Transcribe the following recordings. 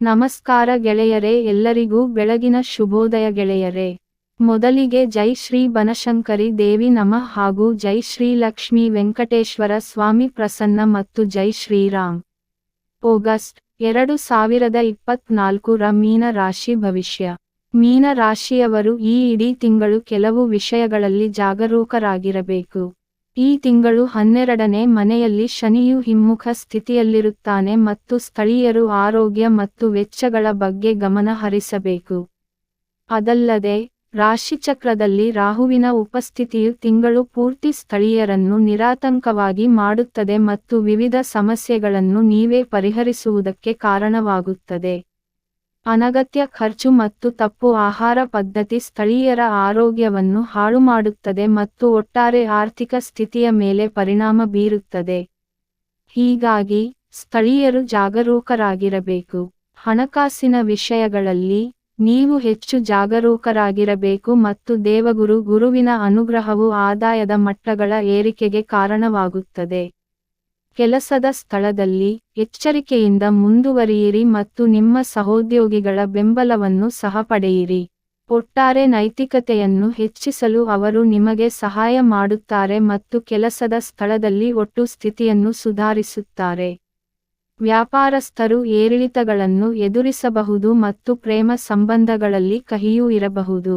ನಮಸ್ಕಾರ ಗೆಳೆಯರೇ, ಎಲ್ಲರಿಗೂ ಬೆಳಗಿನ ಶುಭೋದಯ ಗೆಳೆಯರೇ. ಮೊದಲಿಗೆ ಜೈ ಶ್ರೀ ಬನಶಂಕರಿ ದೇವಿ ನಮಃ ಹಾಗೂ ಜೈ ಶ್ರೀ ಲಕ್ಷ್ಮೀ ವೆಂಕಟೇಶ್ವರ ಸ್ವಾಮಿ ಪ್ರಸನ್ನ ಮತ್ತು ಜೈ ಶ್ರೀರಾಮ್ ಆಗಸ್ಟ್ ಎರಡು ಸಾವಿರದ ಇಪ್ಪತ್ನಾಲ್ಕು ರ ಮೀನ ರಾಶಿ ಭವಿಷ್ಯ. ಮೀನ ರಾಶಿಯವರು ಈ ಇಡೀ ತಿಂಗಳು ಕೆಲವು ವಿಷಯಗಳಲ್ಲಿ ಜಾಗರೂಕರಾಗಿರಬೇಕು. ಈ ತಿಂಗಳು ಹನ್ನೆರಡನೇ ಮನೆಯಲ್ಲಿ ಶನಿಯು ಹಿಮ್ಮುಖ ಸ್ಥಿತಿಯಲ್ಲಿರುತ್ತಾನೆ ಮತ್ತು ಸ್ಥಳೀಯರು ಆರೋಗ್ಯ ಮತ್ತು ವೆಚ್ಚಗಳ ಬಗ್ಗೆ ಗಮನ ಹರಿಸಬೇಕು. ಅದಲ್ಲದೆ, ರಾಶಿಚಕ್ರದಲ್ಲಿ ರಾಹುವಿನ ಉಪಸ್ಥಿತಿಯು ತಿಂಗಳು ಪೂರ್ತಿ ಸ್ಥಳೀಯರನ್ನು ನಿರಾತಂಕವಾಗಿ ಮಾಡುತ್ತದೆ ಮತ್ತು ವಿವಿಧ ಸಮಸ್ಯೆಗಳನ್ನು ನೀವೇ ಪರಿಹರಿಸುವುದಕ್ಕೆ ಕಾರಣವಾಗುತ್ತದೆ. ಅನಗತ್ಯ ಖರ್ಚು ಮತ್ತು ತಪ್ಪು ಆಹಾರ ಪದ್ಧತಿ ಸ್ಥಳೀಯರ ಆರೋಗ್ಯವನ್ನು ಹಾಳುಮಾಡುತ್ತದೆ ಮತ್ತು ಒಟ್ಟಾರೆ ಆರ್ಥಿಕ ಸ್ಥಿತಿಯ ಮೇಲೆ ಪರಿಣಾಮ ಬೀರುತ್ತದೆ. ಹೀಗಾಗಿ, ಸ್ಥಳೀಯರು ಜಾಗರೂಕರಾಗಿರಬೇಕು. ಹಣಕಾಸಿನ ವಿಷಯಗಳಲ್ಲಿ, ನೀವು ಹೆಚ್ಚು ಜಾಗರೂಕರಾಗಿರಬೇಕು ಮತ್ತು ದೇವಗುರು ಗುರುವಿನ ಅನುಗ್ರಹವು ಆದಾಯದ ಮಟ್ಟಗಳ ಏರಿಕೆಗೆ ಕಾರಣವಾಗುತ್ತದೆ. ಕೆಲಸದ ಸ್ಥಳದಲ್ಲಿ ಎಚ್ಚರಿಕೆಯಿಂದ ಮುಂದುವರಿಯಿರಿ ಮತ್ತು ನಿಮ್ಮ ಸಹೋದ್ಯೋಗಿಗಳ ಬೆಂಬಲವನ್ನು ಸಹ ಪಡೆಯಿರಿ. ಒಟ್ಟಾರೆ ನೈತಿಕತೆಯನ್ನು ಹೆಚ್ಚಿಸಲು ಅವರು ನಿಮಗೆ ಸಹಾಯ ಮಾಡುತ್ತಾರೆ ಮತ್ತು ಕೆಲಸದ ಸ್ಥಳದಲ್ಲಿ ಒಟ್ಟು ಸ್ಥಿತಿಯನ್ನು ಸುಧಾರಿಸುತ್ತಾರೆ. ವ್ಯಾಪಾರಸ್ಥರು ಏರಿಳಿತಗಳನ್ನು ಎದುರಿಸಬಹುದು ಮತ್ತು ಪ್ರೇಮ ಸಂಬಂಧಗಳಲ್ಲಿ ಕಹಿಯೂ ಇರಬಹುದು.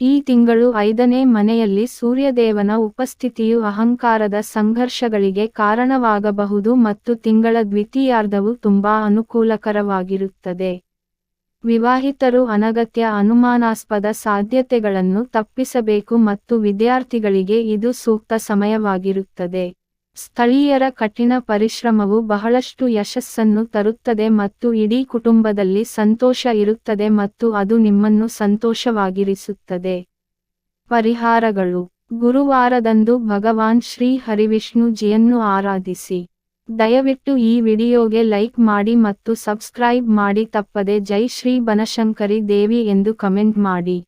ಈ ತಿಂಗಳು ಐದನೇ ಮನೆಯಲ್ಲಿ ಸೂರ್ಯದೇವನ ಉಪಸ್ಥಿತಿಯು ಅಹಂಕಾರದ ಸಂಘರ್ಷಗಳಿಗೆ ಕಾರಣವಾಗಬಹುದು ಮತ್ತು ತಿಂಗಳ ದ್ವಿತೀಯಾರ್ಧವು ತುಂಬಾ ಅನುಕೂಲಕರವಾಗಿರುತ್ತದೆ. ವಿವಾಹಿತರು ಅನಗತ್ಯ ಅನುಮಾನಾಸ್ಪದ ಸಾಧ್ಯತೆಗಳನ್ನು ತಪ್ಪಿಸಬೇಕು ಮತ್ತು ವಿದ್ಯಾರ್ಥಿಗಳಿಗೆ ಇದು ಸೂಕ್ತ ಸಮಯವಾಗಿರುತ್ತದೆ. ಸ್ಥಳೀಯರ ಕಠಿಣ ಪರಿಶ್ರಮವು ಬಹಳಷ್ಟು ಯಶಸ್ಸನ್ನು ತರುತ್ತದೆ ಮತ್ತು ಇಡೀ ಕುಟುಂಬದಲ್ಲಿ ಸಂತೋಷ ಇರುತ್ತದೆ ಮತ್ತು ಅದು ನಿಮ್ಮನ್ನು ಸಂತೋಷವಾಗಿರಿಸುತ್ತದೆ. ಪರಿಹಾರಗಳು. ಗುರುವಾರದಂದು ಭಗವಾನ್ ಶ್ರೀ ಹರಿವಿಷ್ಣು ಜಿಯನ್ನು ಆರಾಧಿಸಿ. ದಯವಿಟ್ಟು ಈ ವಿಡಿಯೋಗೆ ಲೈಕ್ ಮಾಡಿ ಮತ್ತು ಸಬ್ಸ್ಕ್ರೈಬ್ ಮಾಡಿ ತಪ್ಪದೆ ಜೈ ಶ್ರೀ ಬನಶಂಕರಿ ದೇವಿ ಎಂದು ಕಮೆಂಟ್ ಮಾಡಿ.